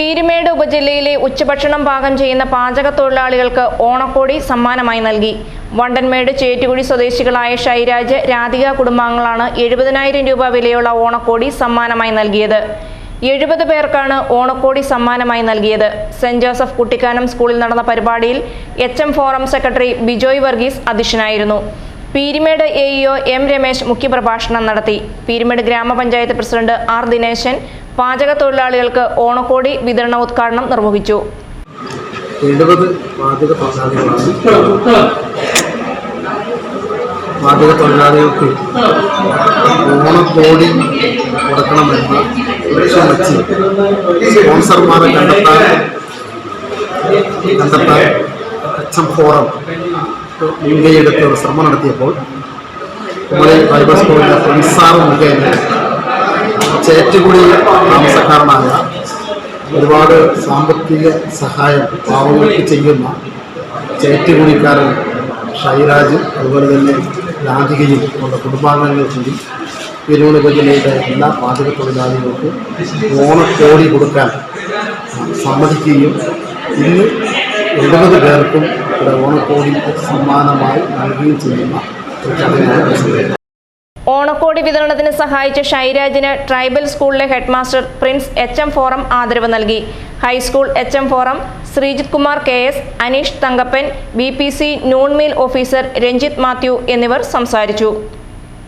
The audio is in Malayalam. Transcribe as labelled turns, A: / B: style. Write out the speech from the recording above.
A: പീരുമേട് ഉപജില്ലയിലെ ഉച്ചഭക്ഷണം പാകം ചെയ്യുന്ന പാചക തൊഴിലാളികൾക്ക് ഓണക്കോടി സമ്മാനമായി നൽകി. വണ്ടൻമേട് ചേറ്റുകുടി സ്വദേശികളായ ഷൈരാജ് രാധിക കുടുംബാംഗങ്ങളാണ് എഴുപതിനായിരം രൂപ വിലയുള്ള ഓണക്കോടി സമ്മാനമായി നൽകിയത്. എഴുപത് പേർക്കാണ് ഓണക്കോടി സമ്മാനമായി നൽകിയത്. സെന്റ് ജോസഫ് കുട്ടിക്കാനം സ്കൂളിൽ നടന്ന പരിപാടിയിൽ H M forum secretary Bijoy Varghese അധ്യക്ഷനായിരുന്നു. Peermade AEO EO M Ramesh മുഖ്യപ്രഭാഷണം നടത്തി. പീരിമേട് ഗ്രാമപഞ്ചായത്ത് പ്രസിഡന്റ് ആർ ദിനേശൻ പാചക തൊഴിലാളികൾക്ക് ഓണക്കോടി വിതരണ ഉദ്ഘാടനം നിർവഹിച്ചു.
B: എഴുപത് പാചക തൊഴിലാളികൾക്ക് ഓണക്കോടി കൊടുക്കണമെന്ന് ലക്ഷ്യം വെച്ച് സ്പോൺസർമാരെ കണ്ടെത്താൻ കണ്ടെത്താൻ എച്ച് എം ഫോറം മുൻകൈയെടുത്ത് ഒരു ശ്രമം നടത്തിയപ്പോൾ നമ്മുടെ ഫൈബർ സ്കൂളിലെ പ്രിൻസാർ മുഖേന ചേറ്റുകുടി താമസക്കാരനായ ഒരുപാട് സാമ്പത്തിക സഹായം പാവങ്ങൾക്ക് ചെയ്യുന്ന ചേറ്റുകുടിക്കാരൻ ഷൈരാജ് അതുപോലെ തന്നെ രാധികയും ഉള്ള കുടുംബാംഗങ്ങൾ കൂടി പെരുമണ ജില്ലയിലെ എല്ലാ പാചക തൊഴിലാളികൾക്കും ഓണക്കോടി കൊടുക്കാൻ സമ്മതിക്കുകയും ഇന്ന് എഴുപത് പേർക്കും ഇവിടെ ഓണക്കോടി സമ്മാനമായി നൽകുകയും ചെയ്യുന്ന ഒരു ചടങ്ങാണ്.
A: ഓണക്കോടി വിതരണത്തിന് സഹായിച്ച ഷൈരാജിന് ട്രൈബൽ സ്കൂളിലെ headmaster Prince H M forum ആദരവ് നൽകി. High school H M forum Sreejith Kumar K S Aneesh Thankappan B P C noon meal officer Ranjith Mathew എന്നിവർ സംസാരിച്ചു.